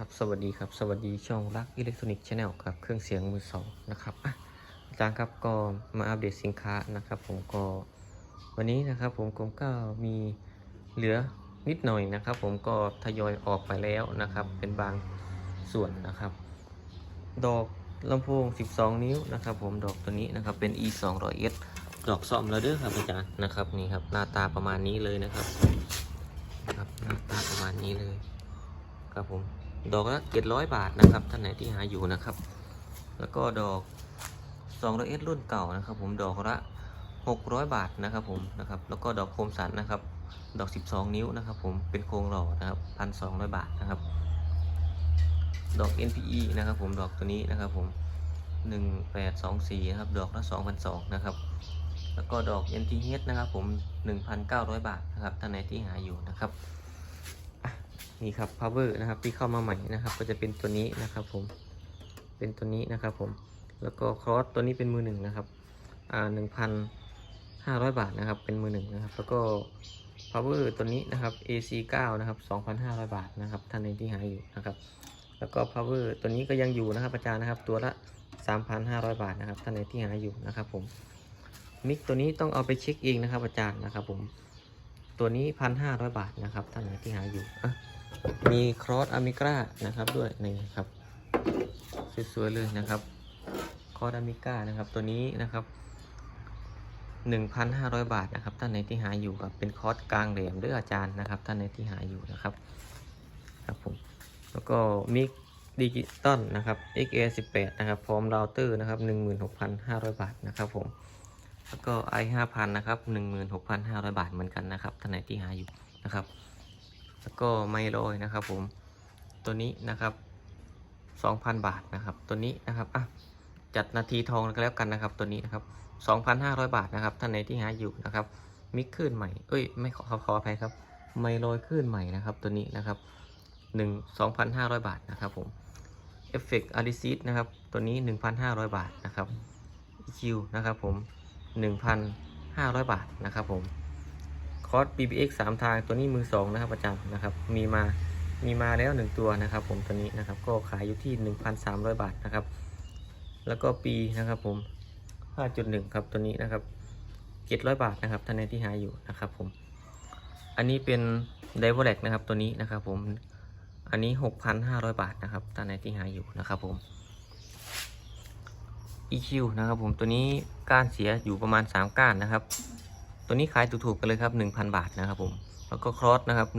ครับสวัสดีครับสวัสดีช่องรักอิเล็กทรอนิกส์ชาแนลครับเครื่องเสียงมือสองนะครับอาจารย์ครับก็มาอัปเดตสินค้านะครับผมก็วันนี้นะครับผมผมก็มีเหลือนิดหน่อยนะครับ ผมก็ทยอยออกไปแล้วนะครับ เป็นบางส่วนนะครับ ดอกลำโพง 12 นิ้วนะครับ ผมดอกตัวนี้นะครับเป็น e 2 0 0 s ดอกซ่อมแล้วเด้อครับอาจารย์นะครับนี่ครับหน้าตาประมาณนี้เลยนะครับครับหน้าตาประมาณนี้เลยครับผม ดอกละ700บาทนะครับ ท่านไหนที่หาอยู่นะครับ แล้วก็ดอก2 0 0 s รุ่นเก่านะครับ ผมดอกละ600บาทนะครับ ผมนะครับ แล้วก็ดอกโคมสันนะครับ ดอก12นิ้วนะครับ ผมเป็นโครงหล่อนะครับ1,200บาทนะครับ ดอก NPE นะครับ ผมดอกตัวนี้นะครับ ผม1824นะครับดอกละ2,200นะครับแล้วก็ดอก NTH นะครับ ผม 1,900 บาทนะครับท่านไหนที่หาอยู่นะครับ นี่ครับ power นะครับที่เข้ามาใหม่นะครับ ก็จะเป็นตัวนี้นะครับผมเป็นตัวนี้นะครับผมแล้วก็ cross ตัวนี้เป็นมือหนึ่งนะครับอ่าหนึ่งพันห้าร้อยบาทนะครับเป็นมือหนึ่งนะครับ แล้วก็ power ตัวนี้นะครับ AC 9นะครับ2,500บาทนะครับท่านในที่หาอยู่นะครับ แล้วก็ power ตัวนี้ก็ยังอยู่นะครับอาจารย์นะครับตัวละ3,500บาทนะครับท่านในที่หาอยู่นะครับผมมิกตัวนี้ต้องเอาไปเช็คเองนะครับอาจารย์นะครับผมตัวนี้1,500บาทนะครับท่านไหนที่หาอยู่อะ มีครอสอะมิกรานะครับด้วยนี่ครับสวยๆเลยนะครับครอสอะมิก้านะครับตัวนี้นะครับ 1,500 บาทนะครับท่านไหนที่หาอยู่ครับเป็นคอร์สกลางแหลมด้วยอาจารย์นะครับท่านไหนที่หาอยู่นะครับครับผมแล้วก็มิกดิจิตอลนะครับ XA18 นะครับพร้อมเราเตอร์นะครับ 16,500 บาทนะครับผมแล้วก็ i 5,000นะครับ16,500 บาทเหมือนกันนะครับท่านไหนที่หาอยู่นะครับ แล้วก็ไมโลยนะครับผมตัวนี้นะครับ 2,000 บาทนะครับ ตัวนี้นะครับอะจัดนาทีทองกันแล้วกันนะครับ ตัวนี้นะครับ 2,500 บาทนะครับท่านไหนที่หาอยู่นะครับ มิกขึ้นใหม่เอ้ยไม่ขอขออภัยครับ ไมโลยขึ้นใหม่นะครับ ตัวนี้นะครับ1 2,500 บาทนะครับผมเอฟเฟกต์อาริซิสนะครับ ตัวนี้ 1,500 บาทนะครับ EQ นะครับผม 1,500 บาทนะครับผม คอร์ส BBX 3 ทางตัวนี้มือสองนะครับอาจารย์นะครับ มีมา มีมาแล้ว 1 ตัวนะครับ ผมตัวนี้นะครับ ก็ขายอยู่ที่ 1,300 บาทนะครับ แล้วก็ปีนะครับผม 5.1 ครับตัวนี้นะครับ 700 บาทนะครับท่านใดที่หาอยู่นะครับผม อันนี้เป็นไดโวเล็กนะครับตัวนี้นะครับผม อันนี้ 6,500 บาทนะครับท่านใดที่หาอยู่นะครับผม EQ นะครับผมตัวนี้ก้านเสียอยู่ประมาณ 3 ก้านนะครับ ตัวนี้ขายถูกๆกันเลยครับ 1,000 บาทนะครับผม แล้วก็ครอสนะครับ 1,000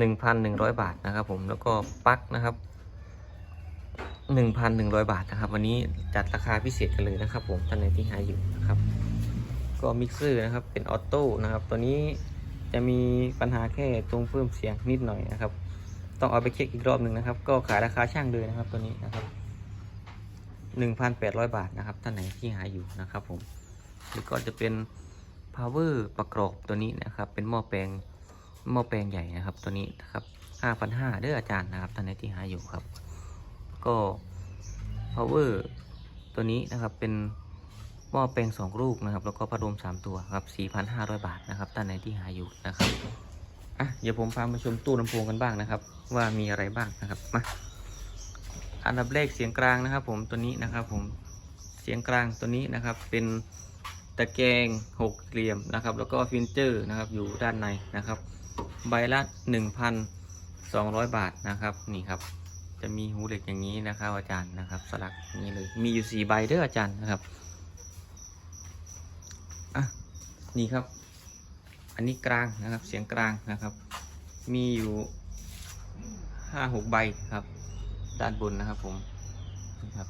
1,100 บาทนะครับผม แล้วก็ปลั๊กนะครับ 1,100 บาทนะครับ วันนี้จัดราคาพิเศษกันเลยนะครับ ผมท่านไหนที่หาอยู่นะครับ ก็มิกเซอร์นะครับ เป็นออโต้นะครับ ตัวนี้จะมีปัญหาแค่ตรงเพิ่มเสียงนิดหน่อยนะครับ ต้องเอาไปเช็คอีกรอบหนึ่งนะครับ ก็ขายราคาช่างเลยนะครับตัวนี้นะครับ 1,800 บาทนะครับท่านไหนที่หาอยู่นะครับผม แล้วก็จะเป็น power ประกอบตัวนี้นะครับ เป็นหม้อแปลงหม้อแปลงใหญ่นะครับ ตัวนี้นะครับ5,500เด้ออาจารย์นะครับท่านใดที่หาอยู่ครับ ก็ power ตัวนี้นะครับเป็นหม้อแปลงสองลูกนะครับ แล้วก็พัดลม3ตัวครับ4,500 บาทนะครับท่านใดที่หาอยู่นะครับอะเดี๋ยวผมพามาชมตู้ลำโพงกันบ้างนะครับ ว่ามีอะไรบ้างนะครับมาอันดับแรกเสียงกลางนะครับ ผมตัวนี้นะครับ ผมเสียงกลางตัวนี้นะครับ เป็น ตะแกรงหกเหลี่ยมนะครับ แล้วก็ฟินเจอร์นะครับอยู่ด้านในนะครับ ใบละ 1,200 บาทนะครับนี่ครับ จะมีหูเหล็กอย่างนี้นะครับอาจารย์นะครับ สลักนี้เลยมีอยู่สี่ใบเด้ออาจารย์นะครับอะนี่ครับ อันนี้กลางนะครับเสียงกลางนะครับ มีอยู่ห้าหกใบครับ ด้านบนนะครับผมนี่ครับ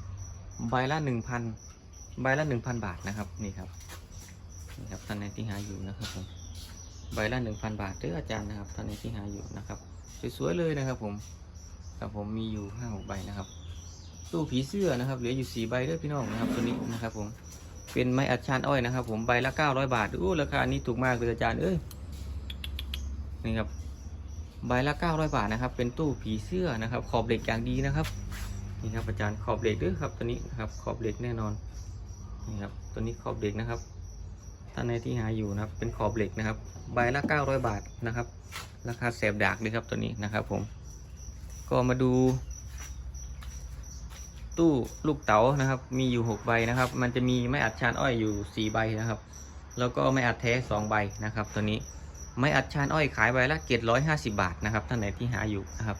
ใบละหนึ่งพันใบละหนึ่งพันบาทนะครับนี่ครับ นี่ครับท่านในที่หาอยู่นะครับผมใบละหนึ่งพันบาทเด้ออาจารย์นะครับท่านในที่หาอยู่นะครับสวยๆเลยนะครับผมครับผมมีอยู่ห้าหกใบนะครับตู้ผีเสื้อนะครับเหลืออยู่สี่ใบเด้อพี่น้องนะครับตัวนี้นะครับผมเป็นไม้อัดชานอ้อยนะครับ ผมใบละเก้าร้อยบาทอู้ราคานี้ถูกมากเลยอาจารย์เอ้ยนี่ครับใบละเก้าร้อยบาทนะครับ เป็นตู้ผีเสื้อนะครับ ขอบเหล็กอย่างดีนะครับนี่ครับอาจารย์ขอบเหล็กด้วยครับตัวนี้นะครับขอบเหล็กแน่นอนนี่ครับตัวนี้ขอบเหล็กนะครับ ท่านในที่หาอยู่นะครับ เป็นขอบเหล็กนะครับ ใบละ900 บาทนะครับ ราคาแสบดากเลยครับตัวนี้นะครับผม ก็มาดู ตู้ลูกเต๋านะครับ มีอยู่หกใบนะครับ มันจะมีไม้อัดชานอ้อยอยู่สี่ใบนะครับ แล้วก็ไม้อัดแท้สองใบนะครับ ตัวนี้ ไม้อัดชานอ้อยขายใบละเจ็ดร้อยห้าสิบาทนะครับ ท่านไหนที่หาอยู่นะครับ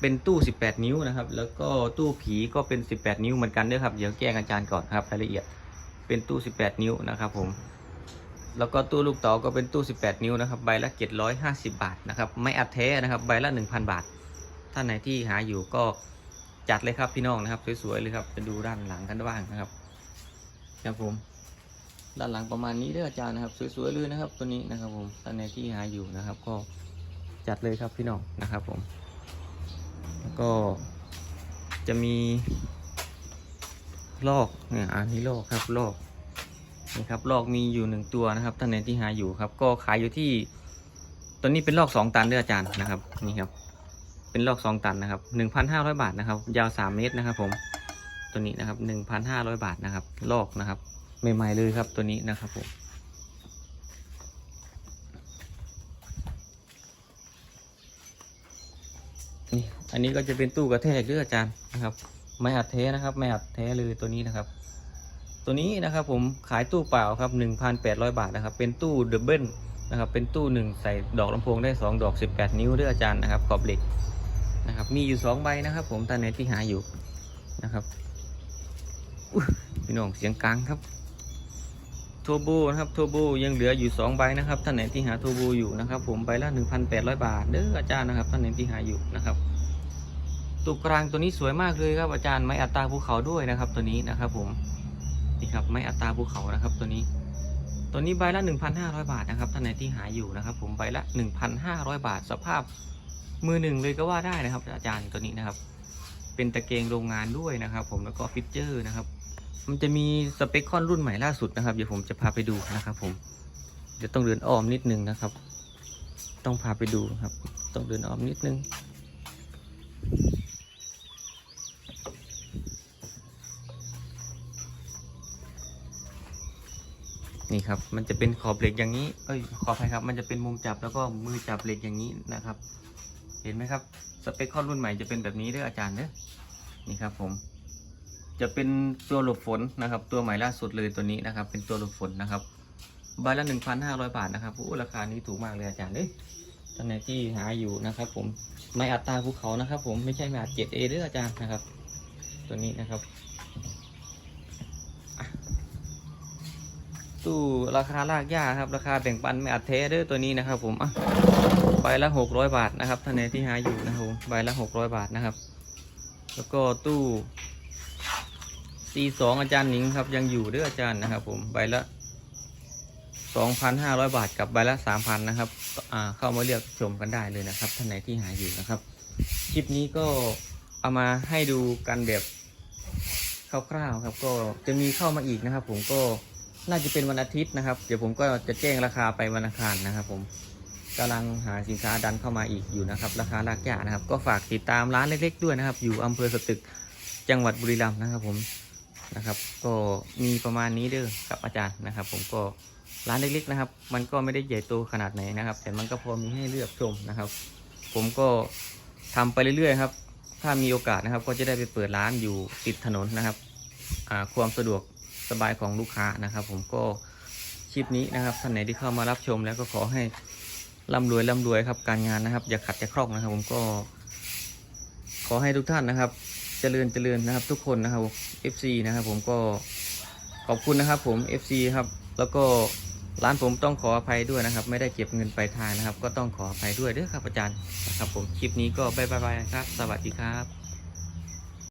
เป็นตู้ 18 นิ้วนะครับ แล้วก็ตู้ผีก็เป็น 18 นิ้วเหมือนกันด้วยครับ เดี๋ยวแจ้งอาจารย์ก่อนครับรายละเอียด เป็นตู้ 18 นิ้วนะครับผม แล้วก็ตู้ลูกเต๋อก็เป็นตู้ 18 นิ้วนะครับ ใบละ 750 บาทนะครับ ไม่อัดแท้นะครับ ใบละ 1,000 บาท ท่านไหนที่หาอยู่ก็จัดเลยครับพี่น้องนะครับ สวยๆเลยครับจะดูด้านหลังกันบ้างนะครับ ครับผม ด้านหลังประมาณนี้เด้ออาจารย์นะครับ สวยๆเลยนะครับ ตัวนี้นะครับผม ท่านไหนที่หาอยู่นะครับ ก็จัดเลยครับพี่น้องนะครับผม แล้วก็จะมีลอกเนี่ยอันนี้ลอกครับลอก นี่ครับลอกมีอยู่หนึ่งตัวนะครับท่านไหนที่หาอยู่ครับ ก็ขายอยู่ที่ตัวนี้เป็นลอกสองตันด้วยอาจารย์นะครับนี่ครับ เป็นลอกสองตันนะครับหนึ่งพันห้าร้อยบาทนะครับ ยาวสามเมตรนะครับ ผมตัวนี้นะครับหนึ่งพันห้าร้อยบาทนะครับ ลอกนะครับใหม่ๆเลยครับตัวนี้นะครับผมนี่อันนี้ก็จะเป็นตู้กระแทกด้วยอาจารย์นะครับ ไม่อัดแท้นะครับ ไม่อัดแท้เลยตัวนี้นะครับ ตัวนี้นะครับผมขายตู้เปล่าครับ 1,800 บาทนะครับ เป็นตู้เดบเบิลนะครับ เป็นตู้หนึ่งใส่ดอกลำโพงได้ 2 ดอก 18 นิ้วด้วยอาจารย์นะครับ ขอบเหล็กนะครับ มีอยู่ 2 ใบนะครับ ผมตอนนี้ที่หาอยู่นะครับพี่น้องเสียงกลางครับโทโบนะครับโทโบยังเหลืออยู่ 2 ใบนะครับ ท่านไหนที่หาโทโบอยู่นะครับ ผมใบละ 1,800 บาทเด้ออาจารย์นะครับ ท่านไหนที่หาอยู่นะครับตัวกลางตัวนี้สวยมากเลยครับอาจารย์ไม้อัตราภูเขาด้วยนะครับ ตัวนี้นะครับผม นี่ครับไม้อัตราภูเขานะครับตัวนี้ตัวนี้ใบละ 1,500 บาทนะครับท่านไหนที่หาอยู่นะครับ ผมใบละ 1,500 บาท สภาพมือหนึ่งเลยก็ว่าได้นะครับ อาจารย์ตัวนี้นะครับ เป็นตะเกียงโรงงานด้วยนะครับ ผมแล้วก็ฟิตเจอร์นะครับ มันจะมีสเปคคอนรุ่นใหม่ล่าสุดนะครับเดี๋ยวผมจะพาไปดูนะครับ ผมเดี๋ยวต้องเดินอ้อมนิดนึงนะครับ ต้องพาไปดูครับ ต้องเดินอ้อมนิดนึง นี่ครับ มันจะเป็นขอบเหล็กอย่างนี้ เอ้ย ขออภัยครับ มันจะเป็นมุมจับแล้วก็มือจับเหล็กอย่างนี้นะครับ เห็นไหมครับ สเปคคอรุ่นใหม่จะเป็นแบบนี้ด้ออาจารย์เด้อนี่ครับผม จะเป็นตัวหลบฝนนะครับ ตัวใหม่ล่าสุดเลยตัวนี้นะครับ เป็นตัวหลบฝนนะครับใบละหนึ่งพันห้าร้อยบาทนะครับโอ้ราคานี้ถูกมากเลยอาจารย์เด้ยท่านไหนที่หาอยู่นะครับ ผม ไม่อัตราภูเขานะครับ ผม ไม่ใช่ไม่อัดเจ็ดเอเด้ออาจารย์นะครับ ตัวนี้นะครับ ตู้ราคาลากหญ้าครับ ราคาแบ่งปันไม่อัดเทเด้อตัวนี้นะครับ ผมอะใบละหกร้อยบาทนะครับท่านไหนที่หาอยู่นะครับผมใบละหกร้อยบาทนะครับ แล้วก็ตู้ C2 อาจารย์หนิงครับยังอยู่เด้ออาจารย์นะครับ ผมใบละสองพันห้าร้อยบาทกับใบละสามพันนะครับอ่าเข้ามาเลือกชมกันได้เลยนะครับท่านไหนที่หาอยู่นะครับคลิปนี้ก็เอามาให้ดูกันแบบคร่าวๆครับก็จะมีเข้ามาอีกนะครับ ผมก็ น่าจะเป็นวันอาทิตย์นะครับ เดี๋ยวผมก็จะแจ้งราคาไปวันอังคารนะครับ ผมกำลังหาสินค้าดันเข้ามาอีกอยู่นะครับ ราคาลากยานะครับ ก็ฝากติดตามร้านเล็กๆด้วยนะครับ อยู่อำเภอสตึกจังหวัดบุรีรัมย์นะครับผมนะครับ ก็มีประมาณนี้เด้อกับอาจารย์นะครับ ผมก็ร้านเล็กๆนะครับ มันก็ไม่ได้ใหญ่โตขนาดไหนนะครับ แต่มันก็พอมีให้เลือกชมนะครับ ผมก็ทำไปเรื่อยๆครับ ถ้ามีโอกาสนะครับ ก็จะได้ไปเปิดร้านอยู่ติดถนนนะครับความสะดวก สบายของลูกค้านะครับ ผมก็คลิปนี้นะครับท่านไหนที่เข้ามารับชมแล้วก็ขอให้ร่ำรวยร่ำรวยครับการงานนะครับ อย่าขัดอย่าคล่องนะครับ ผมก็ ขอให้ทุกท่านนะครับ เจริญเจริญนะครับ ทุกคนนะครับ FC นะครับ ผมก็ขอบคุณนะครับ ผม FC ครับ แล้วก็ร้านผมต้องขออภัยด้วยนะครับ ไม่ได้เก็บเงินปลายทางนะครับ ก็ต้องขออภัยด้วยเด้อครับอาจารย์นะครับ ผมคลิปนี้ก็บายบายครับ สวัสดีครับ